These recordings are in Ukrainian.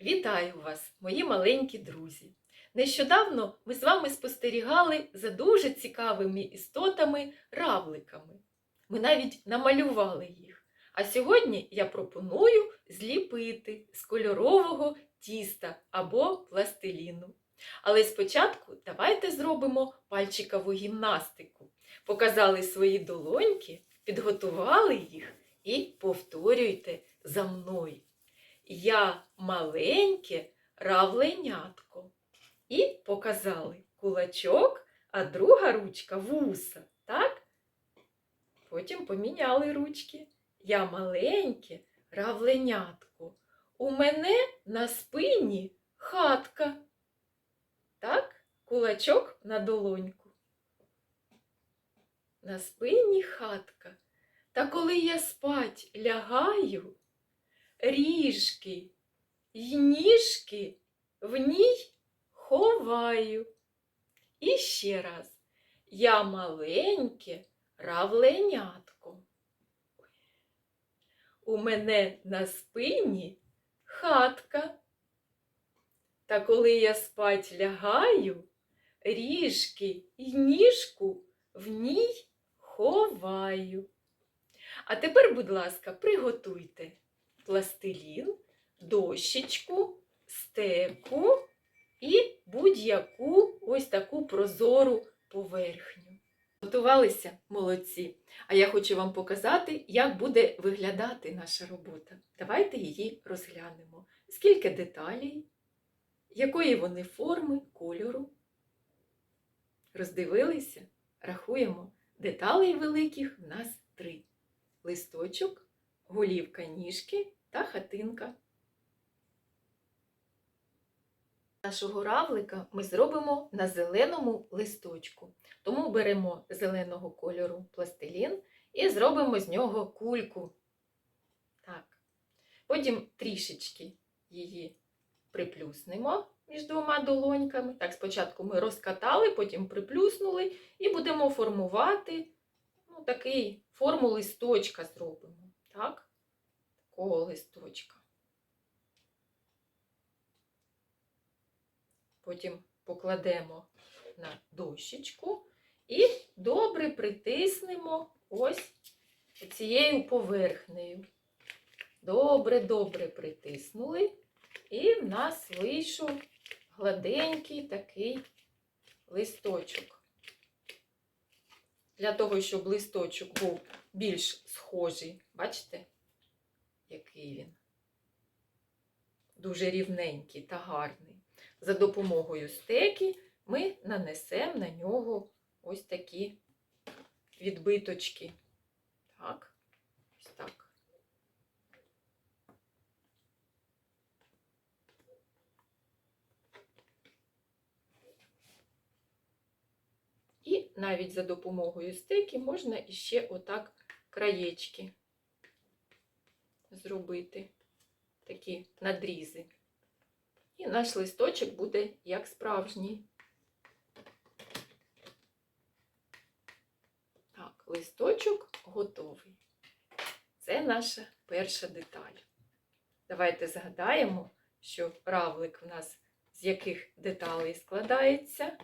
Вітаю вас, мої маленькі друзі! Нещодавно ми з вами спостерігали за дуже цікавими істотами равликами. Ми навіть намалювали їх. А сьогодні я пропоную зліпити з кольорового тіста або пластиліну. Але спочатку давайте зробимо пальчикову гімнастику. Показали свої долоньки, підготували їх і повторюйте за мною. Я маленьке равленятко. І показали кулачок, а друга ручка вуса. Так? Потім поміняли ручки. Я маленьке равленятко. У мене на спині хатка. Так, кулачок на долоньку. На спині хатка. Та коли я спать лягаю, ріжки й ніжки в ній ховаю. І ще раз, я маленьке равленятко. У мене на спині хатка. Та коли я спать лягаю, ріжки й ніжку в ній ховаю. А тепер, будь ласка, приготуйте пластилін, дощечку, стеку і будь-яку ось таку прозору поверхню. Готувалися молодці. А я хочу вам показати, як буде виглядати наша робота. Давайте її розглянемо. Скільки деталей, якої вони форми, кольору. Роздивилися? Рахуємо. Деталей великих в нас три: листочок, голівка ніжки та хатинка. Нашого равлика ми зробимо на зеленому листочку. Тому беремо зеленого кольору пластилін і зробимо з нього кульку. Так. Потім трішечки її приплюснемо між двома долоньками. Так, спочатку ми розкатали, потім приплюснули і будемо формувати ну, такий форму листочка зробимо. Так? Такого листочка. Потім покладемо на дощечку і добре притиснемо ось цією поверхнею. Добре-добре притиснули, і в нас вийшов гладенький такий листочок. Для того, щоб листочок був більш схожий, бачите, який він? Дуже рівненький та гарний. За допомогою стеки ми нанесемо на нього ось такі відбиточки. Так, ось так. І навіть за допомогою стеки можна іще отак краєчки зробити, такі надрізи. І наш листочок буде як справжній. Так, листочок готовий. Це наша перша деталь. Давайте згадаємо, що равлик в нас з яких деталей складається.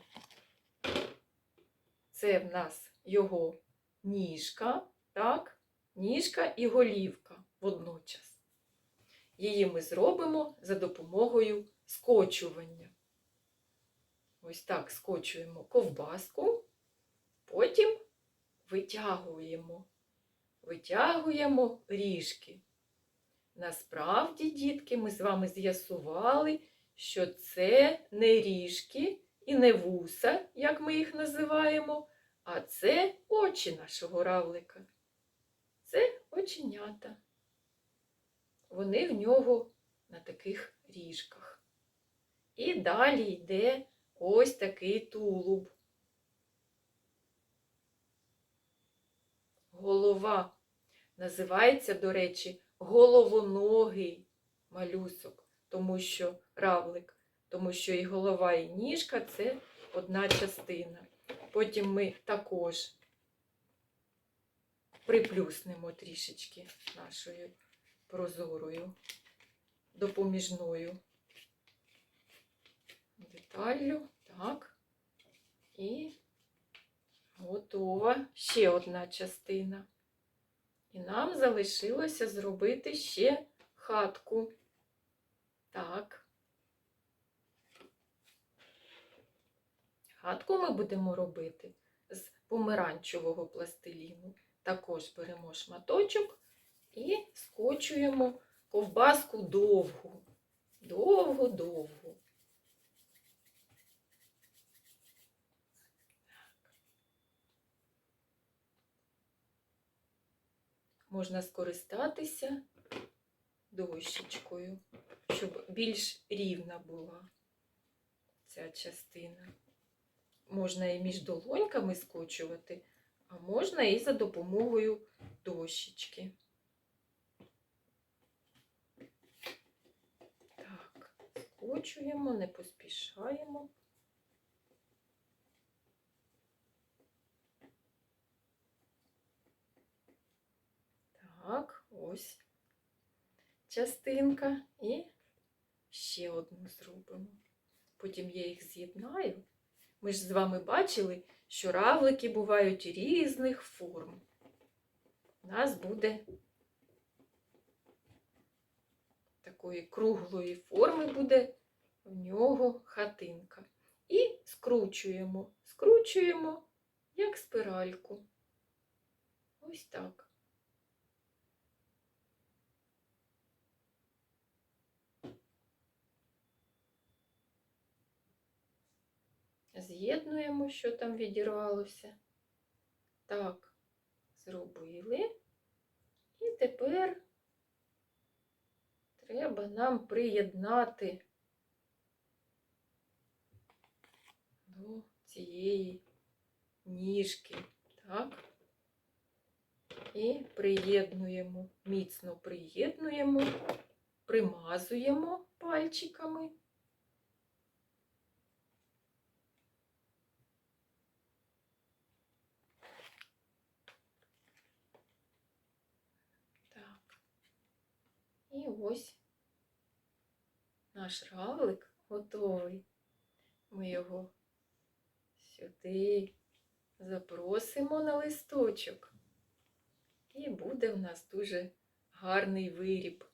Це в нас його ніжка, так? Ніжка і голівка водночас. Її ми зробимо за допомогою скочування. Ось так скочуємо ковбаску, потім витягуємо, витягуємо ріжки. Насправді, дітки, ми з вами з'ясували, що це не ріжки і не вуса, як ми їх називаємо, а це очі нашого равлика. Це оченята. Вони в нього на таких ріжках. І далі йде ось такий тулуб. Голова. Називається, до речі, головоногий малюсок, тому що равлик, тому що і голова, і ніжка це одна частина. Потім ми також приплюснемо трішечки нашою прозорою допоміжною деталлю. Так. І готова ще одна частина. І нам залишилося зробити ще хатку. Так. Хатку ми будемо робити з помаранчевого пластиліну. Також беремо шматочок і скочуємо ковбаску довгу. Довгу-довгу. Можна скористатися дощечкою, щоб більш рівна була ця частина. Можна і між долоньками скочувати, а можна і за допомогою дощечки. Так, не поспішаємо. Так, ось частинка і ще одну зробимо. Потім я їх з'єднаю. Ми ж з вами бачили, що равлики бувають різних форм. У нас буде такої круглої форми буде в нього хатинка. І скручуємо, скручуємо, як спиральку. Ось так. З'єднуємо, що там відірвалося. Так, зробили. І тепер треба нам приєднати до цієї ніжки. Так. І приєднуємо, міцно приєднуємо, примазуємо пальчиками. Так. І ось наш равлик готовий. Ми його сюди запросимо на листочок. І буде в нас дуже гарний виріб.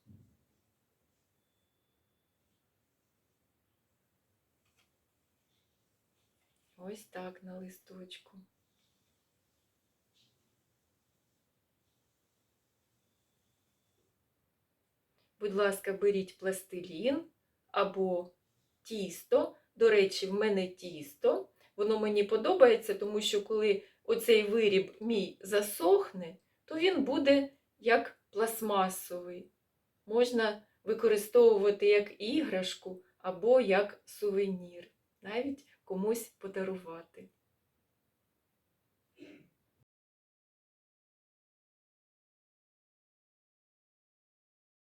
Ось так на листочку. Будь ласка, беріть пластилін або тісто. До речі, в мене тісто. Воно мені подобається, тому що коли оцей виріб мій засохне, то він буде як пластмасовий. Можна використовувати як іграшку або як сувенір, навіть комусь подарувати.